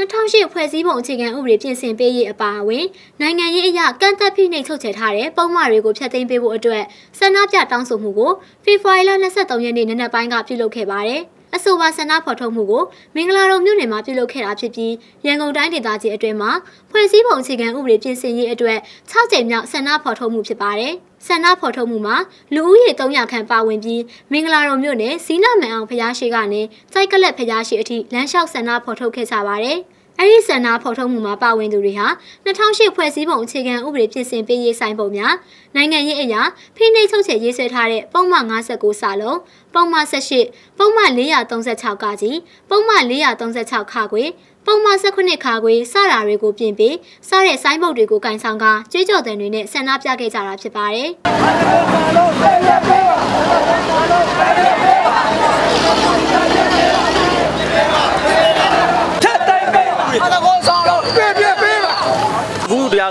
2008ဖွဲ့စည်းပုံအခြေခံဥပဒေပြင်ဆင်ပေးရေးအပါအဝင်နိုင်ငံရေးအရာကန့်သက်ဖိနှိပ်ချုပ်ချယ်ထားတဲ့ပုံမှန်တွေကိုဖျက်သိမ်းပေးဖို့အတွက်ဆန္ဒပြတောင်းဆိုမှုကိုဖေဖော်ဝါရီလ23ရက်နေ့နနက်ပိုင်းကပြုလုပ်ခဲ့ပါတယ်။ အဆိုပါဆန္ဒဖော်ထုတ်မှုကိုမင်္ဂလာတော်မြို့နယ်မှာပြုလုပ်ခဲ့တာဖြစ်ပြီးရန်ကုန်တိုင်းဒေသကြီးအတွင်းမှာဖွဲ့စည်းပုံအခြေခံဥပဒေပြင်ဆင်ရေးအတွက်6ကြိမ်မြောက်ဆန္ဒဖော်ထုတ်မှုဖြစ်ပါတယ်။ဆန္ဒဖော်ထုတ်မှုမှာလူဦးရေ300ခန့်ပါဝင်ပြီးမင်္ဂလာတော်မြို့နယ်စီနမန်အောင်ဖျားရှိကနေစိုက်ကလက်ဖျားရှိအထိလမ်းလျှောက်ဆန္ဒဖော်ထုတ်ခဲ့ကြပါတယ်။ အဲ့ဒီဆန္ဒဖော်ထုတ်မှုမှာပါဝင်သူတွေဟာ2008ဖွဲ့စည်းပုံအခြေခံဥပဒေပြင်ဆင်ပေးရေးဆိုင်ပုံများနိုင်ငံရေးအရာဖိနှိပ်ချုပ်ချယ်ရေးဆွဲထားတဲ့ပုံမှန်59စာလုံးပုံမှန်18ပုံမှန်436ကကြီးပုံမှန်436ခါခွေပုံမှန်18ခါခွေစတာတွေကိုပြင်ပြီးစတဲ့ဆိုင်းဘုတ်တွေကိုကင်ဆောင်ကကြွေးကြော်တဲ့တွေနဲ့ဆန္ဒပြခဲ့ကြတာဖြစ်ပါတယ်။ တရား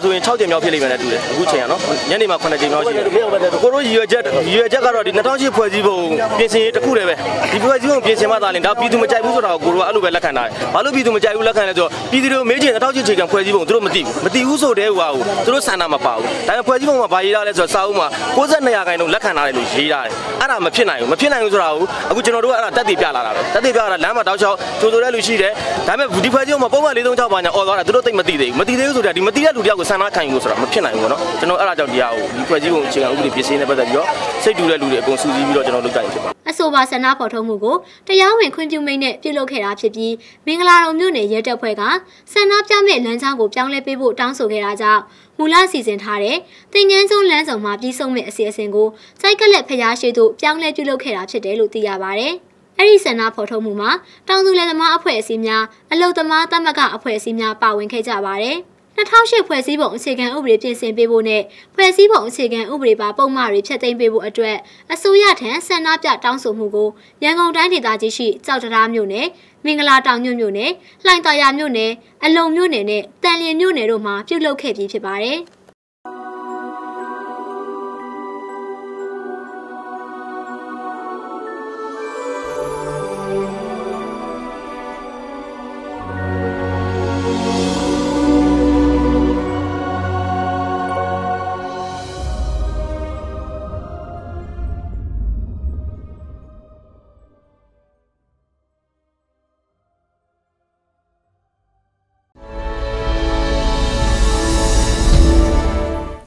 ဆိုရင်6ကြိမ်မြောက်ဖြစ်လိမ့်မယ်နဲ့တူတယ်အခုချိန်ကနော်ညနေမှာ9ကြိမ်မြောက်ရှိတယ်ကိုတို့ရည်ရွယ်ချက်ရည်ရွယ်ချက်ကတော့ဒီ2008ဖွဲ့စည်းပုံပြင်ဆင်ရေးတစ်ခုတည်းပဲဒီဖွဲ့စည်းပုံပြင်ဆင်မှသာလင်ဒါပြည်သူမကြိုက်ဘူးဆိုတာကိုကိုတို့ကအဲ့လိုပဲလက်ခံတာဘာလို့ပြည်သူမကြိုက်ဘူးလက်ခံလဲဆိုတော့ပြည်သူတွေမေးချင်2008ချိန်ကဖွဲ့စည်းပုံသူတို့မသိဘူးမသိဘူးဆိုတဲ့ဟိုဟာကိုသူတို့ဆန္ဒမပါဘူးဒါပေမဲ့ဖွဲ့စည်းပုံမှာဘာရေးထားလဲဆိုတော့စာအုပ်မှာ62ရာခိုင်နှုန်းလက်ခံထားတယ်လို့ရေးထားတယ်အဲ့ဒါမဖြစ်နိုင်ဘူးမဖြစ်နိုင်ဘူးဆိုတာကိုအခုကျွန်တော်တို့ကအဲ့ဒါတက်တည်ပြလာတာပဲတက်တည်ပြလာတာလမ်းမှာတောက်လျှောက်ကြိုးဆိုတဲ့လူရှိတယ်ဒါပေမဲ့ဒီဖွဲ့စည်းပုံမှာပုံမှန်436ပါညာអော်သွားတာသူတို့သိမသိသေးဘူးမသိသေးဘူးဆိုတော့ဒီမသိတဲ့လူတယောက်ကိုဆန္ဒခံယူလို့ဆိုတာမဖြစ်နိုင်ဘူးပေါ့နော်ကျွန်တော်အဲ့ဒါကြောင့်ဒီဟာကိုဒီဖွဲ့စည်းပုံအခြေခံဥပဒေပြင်ဆင်နေပတ်သက်ပြီးတော့စိတ်တူတဲ့လူတွေအကုန်စုစည်းပြီးတော့ကျွန်တော်လုပ်ကြရဖြစ်ပါအဆိုပါဆန္ဒဖော်ထုတ်မှုကိုတရားဝင်ခွင့်ပြုမိန့်နဲ့ပြုလုပ်ခဲ့တာဖြစ်ပြီးမင်္ဂလာတော်မြို့နယ်ရဲတပ်ဖွဲ့ကဆန္ဒပြမဲ့လမ်းကြောင်းကိုပြောင်းလဲပေးဖို့တောင်းဆိုခဲ့တာကြောင့်မူလစီစဉ်ထားတဲ့တင်ငန်းစုံလမ်းဆောင်မှာပြီးဆုံးမဲ့အစီအစဉ်ကိုစိုက်ကလက်ဖျားရှိသို့ပြောင်းလဲပြုလုပ်ခဲ့တာဖြစ်တယ်လို့သိရပါဗျ။အဲ့ဒီဆန္ဒဖော်ထုတ်မှုမှာတောင်သူလယ်သမားအဖွဲ့အစည်းများအလုသမားသမဂ္ဂအဖွဲ့အစည်းများပါဝင်ခဲ့ကြပါတယ်။ 2008ဖွဲ့စည်းပုံအခြေခံဥပဒေပြင်ဆင်ပေးဖို့နဲ့ဖွဲ့စည်းပုံအခြေခံဥပဒေပါပုံမှန်တွေဖျက်သိမ်းပေးဖို့အတွက်အစိုးရထံဆန္ဒပြတောင်းဆိုမှုကိုရန်ကုန်တိုင်းဒေသကြီးရှိကြောက်တရားမြို့နယ်မင်္ဂလာတောင်မြို့မြို့နယ်လှိုင်သာယာမြို့နယ်အလုံမြို့နယ်နဲ့တန်လျင်မြို့နယ်တို့မှာပြုလုပ်ခဲ့ပြီးဖြစ်ပါတယ်။